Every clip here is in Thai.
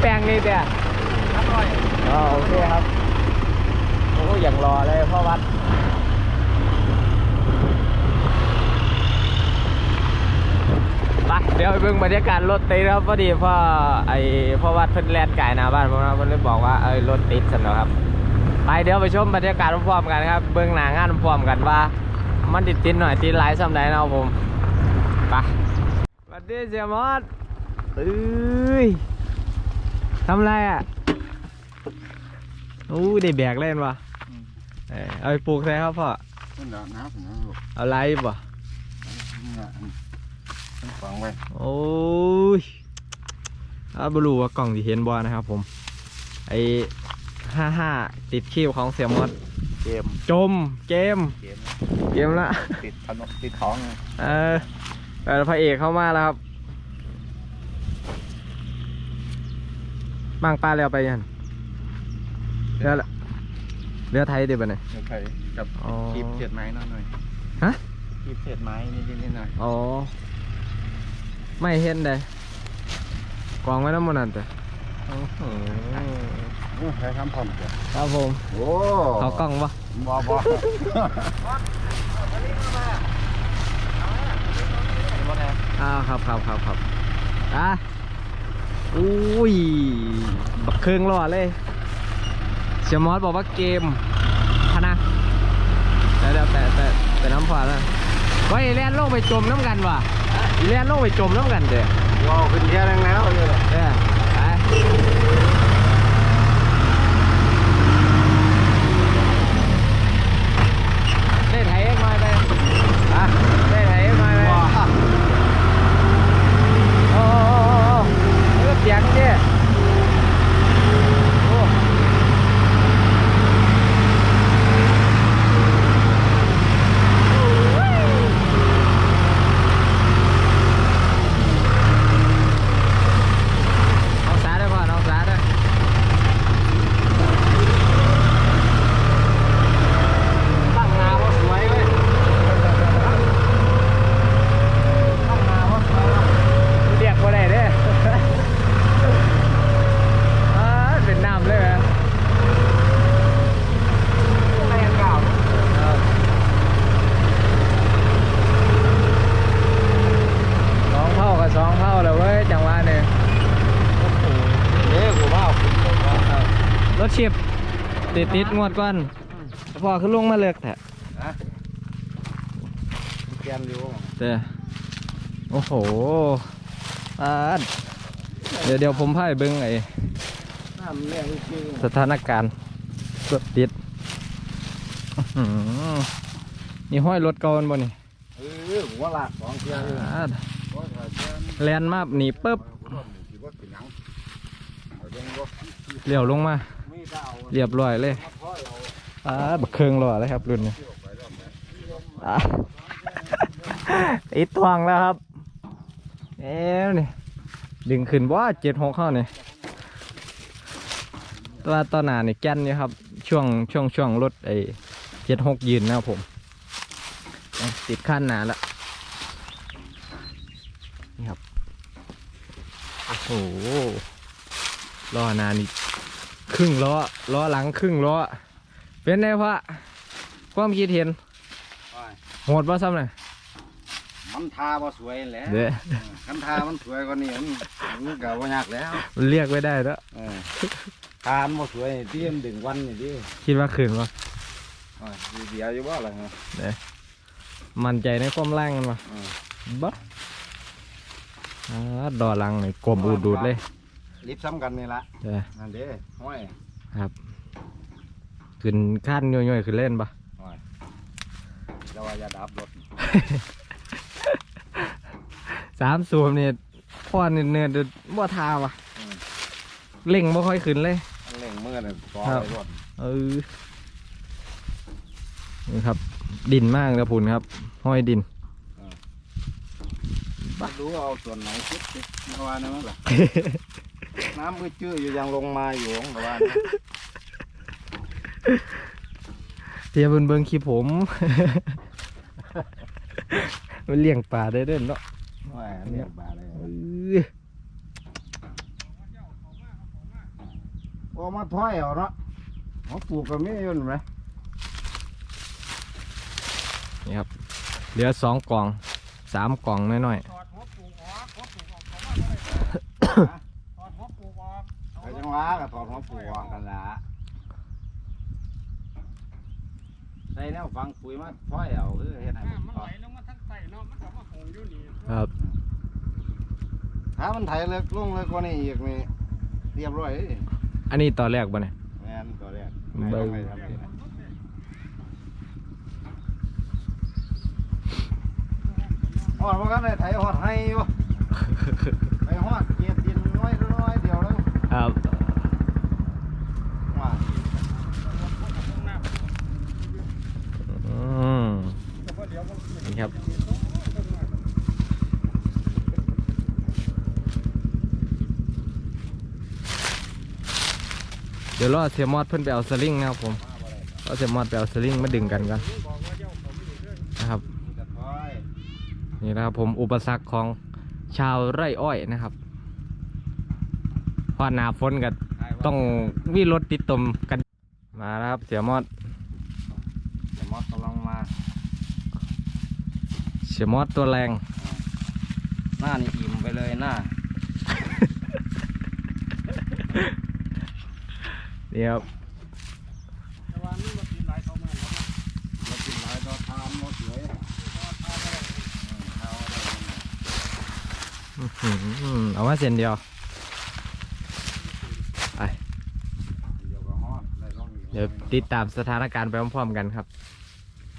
แปลงนี่เดียอร่อยอ๋อโอเคครับโอ้อย่างรอเลยพ่อวัดไปเดี๋ยวไปเบิ่งบรรยากาศรถติดครับพอดีพ่อไอ้พ่อวัดเพิ่นแลนไก่หน้าบ้านผมนะเพิ่นเลยบอกว่าเอ้ยรถติดสนอครับไปเดี๋ยวไปชมบรรยากาศพร้อมๆกันครับเบิ่งหน้างานพร้อมๆกันว่า มันติดติดหน่อยติดหลายสำใดเนาะผมไปสวัสดีเสียมอสเอ้ย ทำไรอะอู้ได้แบกเล่นวะเอ้ยเอาไปปลูกใส่ครับพ่อนั่นแหละน้ำนะลูกเอาไรบ่นี่อะฝังไว้โอ้ยอาบรูว่ากล่องที่เห็นบอนะครับผม ไอห้าห้าติดคิวของเสียมอสเกมจมเกมเกม เกมละ ติดถนนติดท้องไงเออเออพระเอกเข้ามาแล้วครับ บางปลาเรือไปยันเรือละเรือไทยเดี๋ยวไปไหนโอเคกับอ๋อคลิปเศษไม้หน่อยหน่อยฮะคลิปเศษไม้นิดนิดหน่อยอ๋อ ไม่เห็นได้กองไว้น้ำมันนั่นแต่อื้อหือใช้ทำพร้อมกันครับผมโอ้เขากล้องปะบ่บ่อ้าวครับครับครับครับอะ อุ้ย บักเครื่องรอดเลยเสียมอสบอกว่าเกมพะนะเดี๋ยวเดี๋ยวแต่แต่แต่น้ำพอแล้วเฮ้ยเล่นลงไปจมน้ำกันว่ะเล่นลงไปจมน้ำกันเด้อว้าวเป็นเที่ยงแล้วเลยเด้อไปได้ไถเองมาเลยอะได้ไถเองมาเลย ว้า โอ้โอ้โอ้โอ้นี่ก็เสียงเจ้โอ้น้องสาด้วยพ่อน้องสาด้วยตั้งนาว่าสวยเว้ยตั้งนาว่าสวยเว้ย เรียกว่าได้เด้ อ่าเป็นน้ำเลยเหรอไม่ยังเก่าสองเท่ากับสองเท่าแล้วเว้ยจังหวะเนี่ย เอ๊ะกูว่าคุณบอกว่าร ถชิบ ติดติดงวดก่อนพอขึ้นลงมาเลือกแท้นะเกียนอยู่เด้อโอ้โหอ่าเดี๋ยวเดี๋ยวผมพาไปเบิ้งไอ้น้ำเนี่ยจริงสถานการณ์รถติดอื้อหือนี่ห้อยรถเก่ามันบ่นี่เออหัวหลักสองเกียร์เลยอ่าโอ้ยเกียร์แลนมาหนีปุ๊บคิดว่าเป็นหยังเอาเดี๋ยวนี้ก็เลี้ยวลงมามีดาว เรียบร้อยเลยอ่าบักเครื่องรอเลยครับ รุ่นนี้อิทวงแล้วครับเอ๊ะนี่ดึงขึ้นว่าเจ็ดหกเข้านี่ตัวตอนหน้านี่แก่นนี่ครับ ช่วงช่วงช่วงรถไอ้เจ็ดหกยืนนะครับผม ติดขั้นหนาแล้วนี่ครับ โอ้โหล้อหนานี่ รึ่งล้อล้อหลังครึ่งล้อเป็นไงพะความคิดเห็นโอ้ยโหดป่ะซ้ำเลยมันทาบ่สวยแหล้วเด้อคันทามันสวยกว่านี้มันมันก็บ่ยากแล้วมันเรียกไว้ได้แล้วเออทามันบ่สวยนี่ที่มันดึงวันนี่ดิคิดว่าคืนป่ะโอ้ยมีเดียวอยู่บ่ล่ะฮะมั่นใจในความแรงกันป่ะเออบ้าอ่าดอหลังนี่กลมอูดดูดเลย รีบซ้ำกันนี่ละเด้อนั่นเด้ห้อยขึ้นขั้นย่อยๆขึ้นเล่นป่ะห้อยแล้วว่าอย่าดับรถสามสูบนี่พ่อเนื้อเนื้อๆบ่ทาว่ะอืมเล่งบ่ค่อยขึ้นเลย มันเล่งมือน่ะต่อครับไปรถเออนี่ครับ ดินมากนะพุ่นครับ ห้อยดินมาดูเอาส่วนไหนคิดสิเมื่อวานนี่มั้งล่ะ น้ำมือจื้ออยู่ยังลงมาอยู่ของเมื่อวานนี้เทียบเบิ่งเบิ่งคลิปผม มันเลี้ยงปลาได้เด้อเนาะห้อยเรียกบาเลยเออก็มาถ้อยเอาเนาะเขาปลูกก็มีอยู่นั่นไหมนี่ครับ เหลือสองกล่องสามกล่องน้อยถอดหัวปลูกออกหัวปลูกออกเขาว่าบ่ได้ถอดหัวปลูกออก เอาไปจังหวะถอดหัวปลูกออกกันละใส่แนวฟังปุ๋ยมาถ้อยเอาคือเฮ็ดให้มัมันไหลลงมาทั้งใต้เนาะมันก็มาหงอยู่นี่ครับ ถ้ามันไถเลิกลงเลิกว่านี้อีกนี่เรียบร้อยเลยอันนี้ตอนแรกบ่เนี่ย แม่นตัวแรกเบิ่งไม่ต้งไปทำเองฮอดมันก็ได้ไถฮอดให้อยู่ไปฮอดเกียดดินน้อยน้อยเดียวแล้วครับ นี่ครับ เดี๋ยวรอเสียมอดเพิ่อนไปเอาสลิงนะครับผมรอเสียมอดไปเอาสลิงมาดึงกันก่อนนะครับ นี่นะครับผมอุปสรรคของชาวไร่อ้อยนะครับพราะหนาฝนก็ ต้องวิ่งรถติดตมกันมาแล้วครับเสียมอดเดี๋ยวมอสกำลังมา เสียมอดตัวแรง หน้านี่อิ่มไปเลยหน้านี่ครับแต่ว่านี่มันกินหลายเขาแม่นแล้วนะเรากินหลายเราทานเราสวยเอา เดี๋ยวติดตามสถานการณ์ไปพร้อมๆกันครับ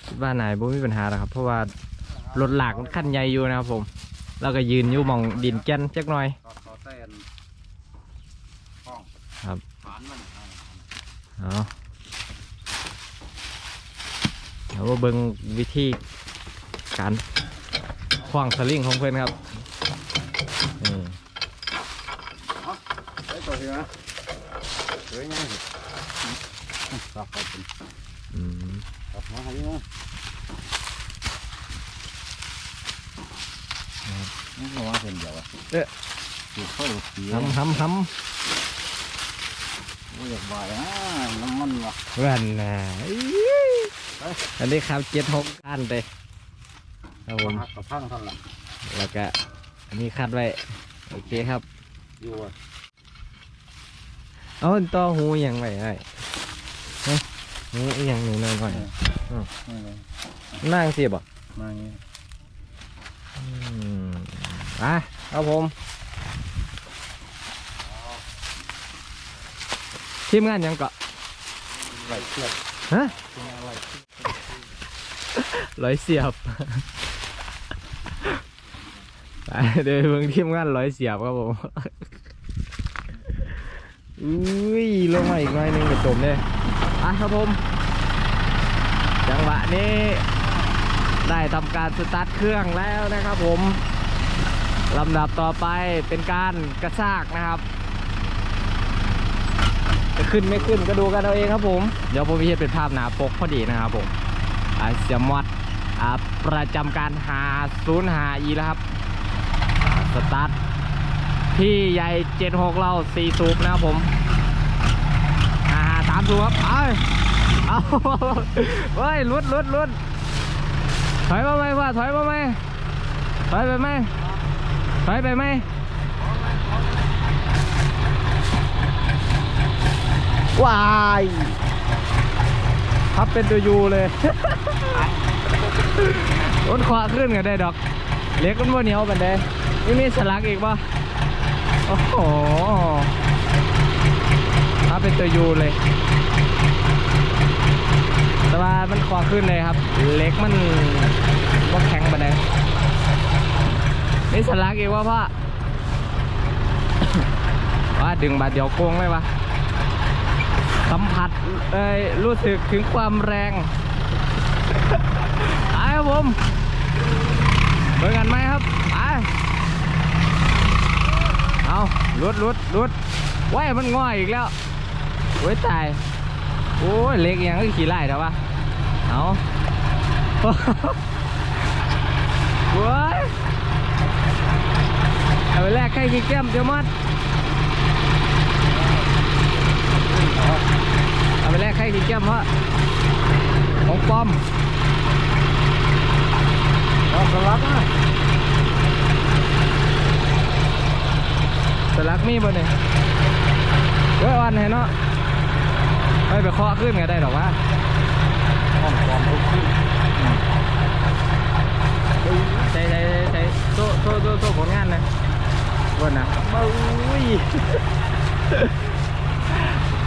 คิดว่าไหนบ่มีปัญหาหรอกครับ เพราะว่ารถหลากขั้นใหญ่อยู่นะครับผม แล้วก็ยืนอยู่หมองดินแก่นจักหน่อยก็ขอเต้นห้องครับ ฐานมันเอาเอาเดี๋ยวมาเบิ่งวิธีการคว้างสลิงของเพื่อนครับนี่ได้ตัวเดียวนะสวยง ครับขอบคุณอืมครับมาให้มานี่ก็ว่าเป็นเดียวอะถูกเข้าเสียทำทำทโอ้ยอยากบ่ายอะน้ำมันว่ะำวันน่ะอี้อันนี้ครับเจ็ดหกอันเลยครับผมหักกับพังเท่านั้นล่ะแล้วก็อันนี้คัดไว้โอเคครับ อยู่อะเอาต่อหูอยังไงไอ้ เฮ้ยหูอหยังหนึ่งหน่อยหน่อยนี่เลยนั่งสิบ่มาอย่างงี้อืมอะครับผม ทีมงานหยังเกาะไหลเชือกฮะเป็นอะไรร้อยเสียบไปเดี๋ยวเบิ่งทีมงานร้อยเสียบครับผมอุ้ยลงมาอีกหน่อยหนึงกระจมเลย อะครับผม จังหวะนี้ได้ทำการสตาร์ทเครื่องแล้วนะครับผมลำดับต่อไปเป็นการกระชากนะครับ จะขึ้นไม่ขึ้นก็ดูกันเอาเองครับผม เดี๋ยวผมมีเห็นเป็นภาพหนาปกพอดีนะครับผมอาเสียมอดอ่าประจำการหาศูนย์หาอีแล้วครับ สตาร์ทพี่ใหญ่เจ็ดหกเราสี่สูบนะครับผมามสูครับเอาเอาเฮ้ยลุดลุดลุดถอยมาไหมว่าถอยมาไหมถอยไปไหมถอยไปไหมวายพับเป็นตัวยูเลยรถขวาขึ้นกันได้ดอก เล็กมันว่าเหนียวกันได้นี่มีสลักอีกป่ะโอ้โห เป็นตัวยูเลย แต่ว่ามันขวาขึ้นเลยครับ เล็กมันก็แข็งไปเลยนี่สลักอีกว่าพ่อว่าดึงบาดเดียวโกงเลยวะสัมผัสเอ้ยรู้สึกถึงความแรงไปครับผมเบิ่งกันไหมครับไปเอาลุดลุดลุดว้ายมันง่อยอีกแล้ว โอ้ยตาย โอ้ยเล็กอยังก็ขี่ไล่แต่ว่าเอาเว้ยเอาไปแลกไข่ขี้แก้มเดี๋ยวมัดก้มวะของป้อมเอาสลักนะสลักมีบ่เนี่ยเว้ยวันเห็นเนาะ ไม่ไปเคาะขึ้นก็ได้หรอกวะห้องความทุกข์ขึ้นใช่ใช่ใช่โซ่โซ่โซ่โซ่ผลงานนะวันนะบุ้ย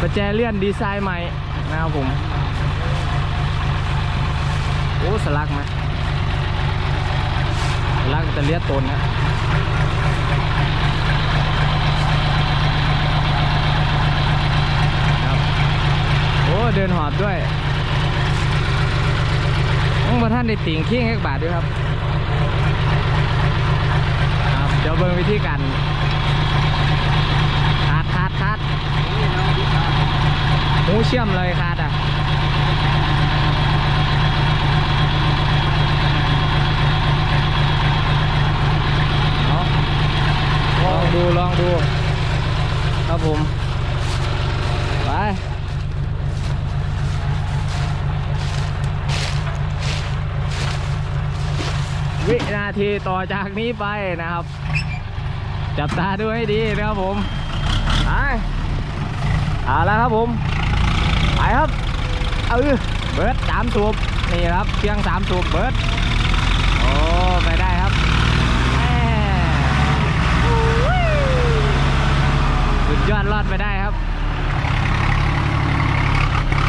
ประแจเลื่อนดีไซน์ใหม่นะครับผม โอ้สลักไหมสลักจะเลียดตนนะครับโอ้ เดินหอบด้วยต้องมาท่านได้ติ่งขี้งเอกบาทด้วยครับครับ เดี๋ยวเบิ่งวิธีการคาดคาดคาดหูเชื่อมเลยคาดอะลองดูลองดู ครับผม ไป วินาทีต่อจากนี้ไปนะครับ จับตาดูให้ดีนะครับผมไปเอาแล้วครับผมไปครับเออเบิร์ดสามสูบนี่ครับเพียงสามสูบเบิร์ดโอ้ไปได้ครับแหม่สุดยอดรอดไปได้ครับ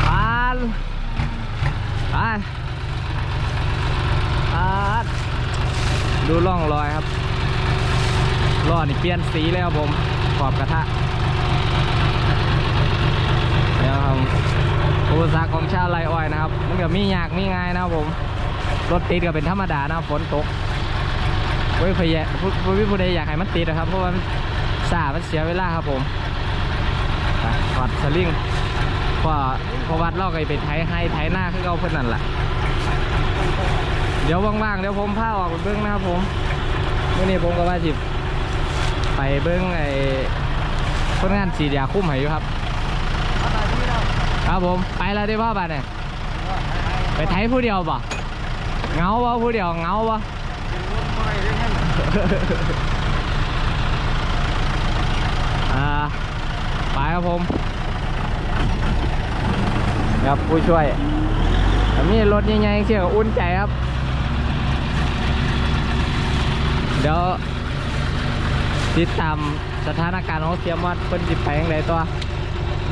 ผ่านไปผ่าน ดูร่องรอยครับล้อนี่เปลี่ยนสีเลยครับผมขอบกระทะเดี๋ยวครับอุปสรรคของชาวไรอ้อยนะครับ มันก็มียากมีง่ายนะครับผมรถติดก็เป็นธรรมดานะฝนตกเว้ยพยาผู้ผู้ผู้ใดอยากให้มันติดนะครับ เพราะว่ามันสามันเสียเวลาครับผมไปถอดสลิงพราะเพราะวัดลอกไอ้เป็นไถให้ไถหน้าคือเอาเพื่อนนั่นแหละ เดี๋ยวว่างๆเดี๋ยวผมพาออกไปเบิ้งนะครับผมเมื่อนี้ผมก็ว่าจิบไปเบิ้งไอ้คนงานสีดยาคุ้มให้อยู่ครับ ครับผมไปแล้วได้พ่อบ้านเนี่ยไปไถผู้เดียวบ่เงาบ่ผู้เดียวเงาบ่อ่าไปครับผมครับผู้ช่วยแต่มีรถใหญ่ๆเชี่ยก็อุ่นใจครับ เดี๋ยวติดตามสถานการณ์ของเสียมวัดเพิ่นจิไปยังไงตัว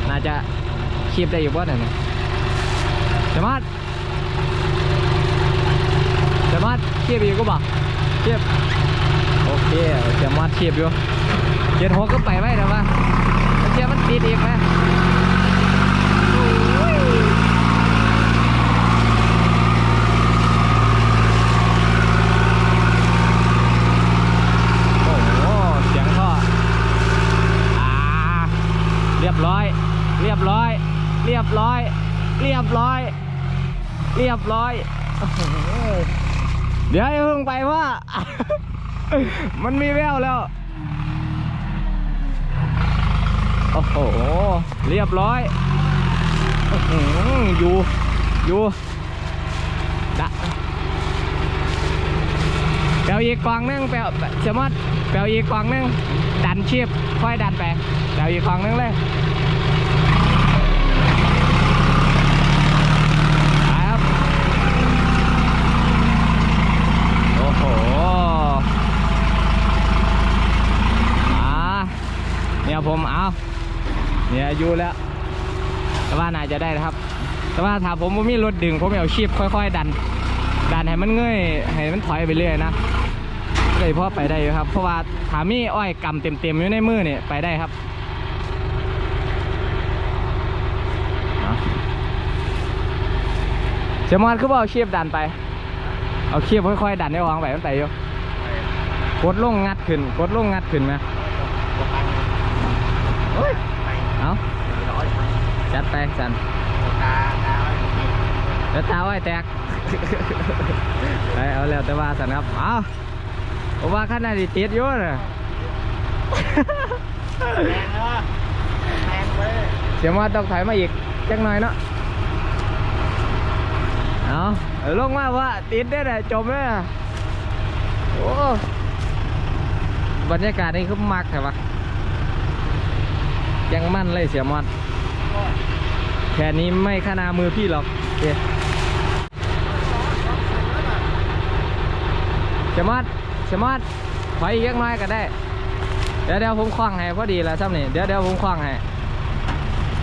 น่าจะคลิปได้อยู่บ่เนี่ยเสียมัดเสียมัดคลิปอีกก็บอกคลิปโอเคเสียมัดคลิปอยู่เจ็ดหกก็ไปไว้แต่ว่าเจ้ามันติดอีกไหมโอ้โห เสียงท่ออ่า เรียบร้อย เรียบร้อย เรียบร้อย เรียบร้อย เรียบร้อยโอ้โหเดี๋ยวอย่าเพิ่งไปว่า มันมีแววแล้ว โอ้โห เรียบร้อยอยู่อยู่ดะแปลอีกกวางนึงแปลเสมอดแปลอีกกวางนึงดันชีพค่อยดันไปแปลอีกกวางนึงเลยไปครับโอ้โหอ่า เนี่ยผมเอาเนี่ยอยู่แล้วแต่ว่าน่าจะได้นะครับ แต่ว่าถ้าผมบ่มีรถดึงผมเอาชีพค่อย ๆ ดัน ดันให้มันเงยให้มันถอยไปเรื่อยนะเลยพอไปได้อยู่ครับ เพราะว่าถามีอ้อยกำเต็มๆอยู่ในมือเนี่ยไปได้ครับเอาเสียมอนคือบ่เอาชีพดันไป เอาเชีพค่อยๆดันให้วางไปมันไปอยู่กดลงงัดขึ้น กดลงงัดขึ้นไหม เฮ้ยเอาจัดไปสันแล้วตาไว้แตกไปเอาแล้วแต่ว่าสันครับ เอาผมว่าขั้นนั้นดิติดอยู่นะเสียมาต้องถอยมาอีกจักหน่อยเนาะเอาเอาลงมาว่าติดได้เลยจมเลยอะโอ้บรรยากาศนี่คือมักใช่ปะ ยังมั่นเลยเสียมอดแค่นี้ไม่ขนามือพี่หรอกโอเคเสียมอดเสียมอดถอยอีกเล็กน้อยก็ได้ เดี๋ยวเดี๋ยวผมคว้างให้พอดีแล้วซ้ำนี่เดี๋ยวเดี๋ยวผมคว้างให้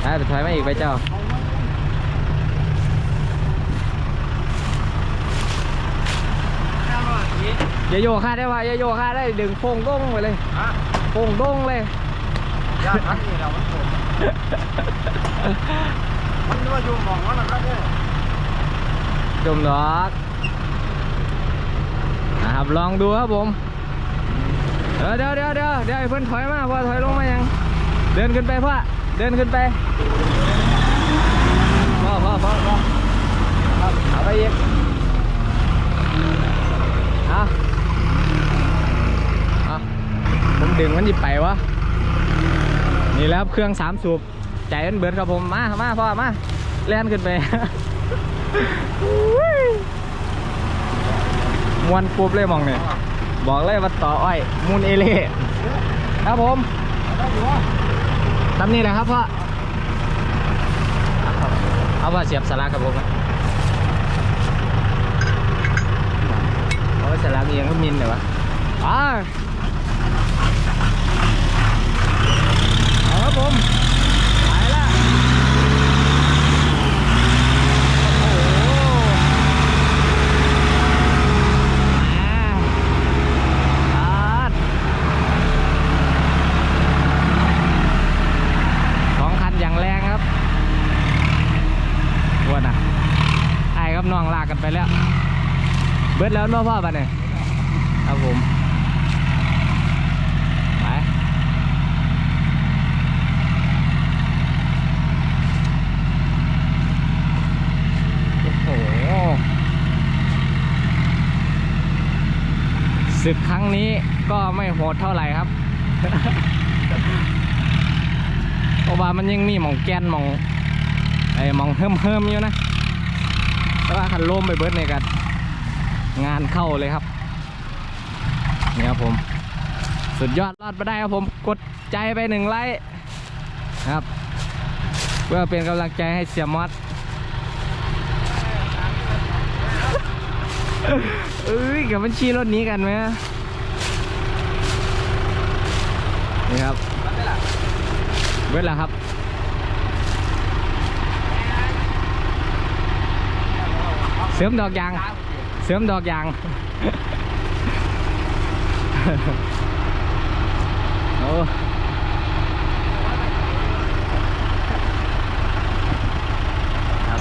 ได้ไปถอยมาอีกไปเจ้าอย่าโยกค่าได้ว่าอย่าโยกค่าได้ดึงโป่งต้งไปเลยฮะโป่งต้งเลย ยาทักนี่เรามันโผล่มันว่าอยู่หมองมันนะครับเนี่ยจมดอกนะครับลองดูครับผมเดี๋ยวเดี๋ยวเดี๋ยวเดี๋ยวเดี๋ยวเพื่อนถอยมาพ่อถอยลงมายัง เดินขึ้นไปพ่อเดินขึ้นไปพ่อพ่อพ่อพ่อขับเอาไปอีกอาเอาผมดึงมันหยิบไปวะ นี่แล้วเครื่องสามสูบใจมันเบิดครับผมมามาพ่อมาเล่นขึ้นไปมวนปุ๊บเลยมองเนี่ยบอกเลยว่าต่ออ้อยมูนเอเล่ครับผมตำนี่แหละครับพ่อเอาว่าเสียบสาระครับผมเอาสาระเอียงก็มินเลยวะอ่าเอา ครับผมไปละโอ้โหสองคันอย่างแรงครับวนอะไอ้ครับน้องลากกันไปแล้ว เบิดแล้วเนาะพ่อปะเนี่ยครับผม ไป โอ้โห ศึกครั้งนี้ก็ ไม่โหดเท่าไหร่ครับเพราะว่ามันยังมีหมองแกนหมองไอ้หมองเฮิมเฮิมๆอยู่นะแต่ว่าคันโลมไปเบิดในกันงานเข้าเลยครับนี่ครับผมสุดยอดรอดมาได้ครับผมกดใจไปหนึ่งไลค์ครับ เพื่อเป็นกำลังใจให้เสียมอสเอ้ยกับบัญชีรถนี้กันไหม นี่ครับเวลาครับเสริมดอกยางเสริมดอกยางโอ้ครับ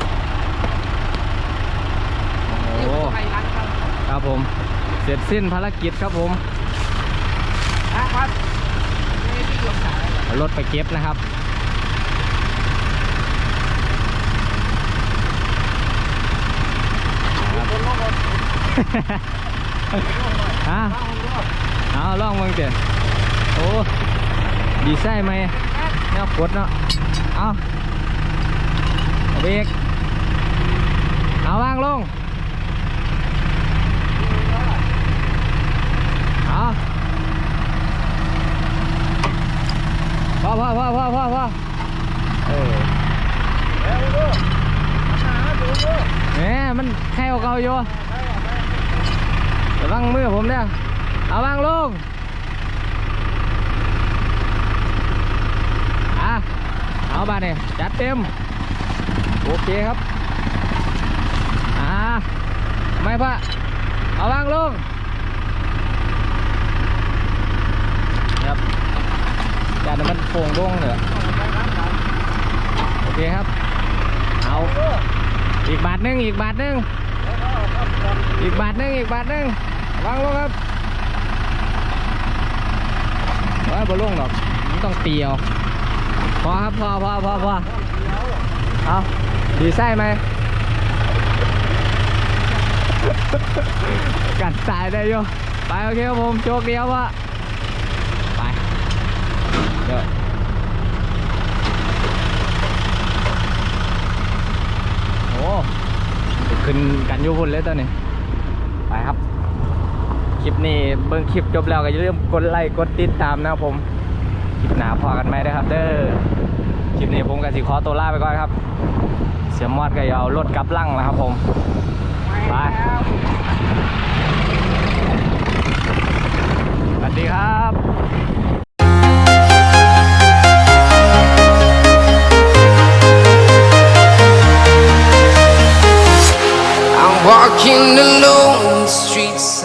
โอ้ครับผม เสร็จสิ้นภารกิจครับผม ครับ เอา รถไปเก็บนะครับฮะเอาลองมึงเถอะโอ้ ดีไซน์ไหมแนวกดเนาะเอาเอาเบรกเอาวางลง เอา อพอพอพอพอพอเออแหมมันแค่เก่าอยู่ระวังมือผมเนี่ยเอาวางลงอะเอาบาเนี่ยจัดเต็ม โอเคครับ อ่าไม่พะเอาวางลงครับ จานมันโป่งโด่งเหรอโอเคครับ เอา อีกบาทนึงอีกบาทนึงอีกบาทนึงอีกบาทนึงวางลงครับว่าบอลงหรอกต้องเตียวพอครับพอพอพอพอเอาดีไส้ไหมกัดตายได้ยูไปโอเคครับผมโชคดีครับว่า ไปเดี๋ยวโอ้เค ขึ้นกันยุพุ่นเลยตอนนี้ไปครับ คลิปนี้เบิ่งคลิปจบแล้วก็อย่าลืมกดไลค์กดติดตามนะครับผม คลิปหนาพอกันไหมนะครับ เด้อคลิปนี้ผมกับสิขอตัวล่าไปก่อนครับ เสียมอดก็ยาเอารถกลับลังแล้วครับผมไปสวัสดีครับ walking alone the streets.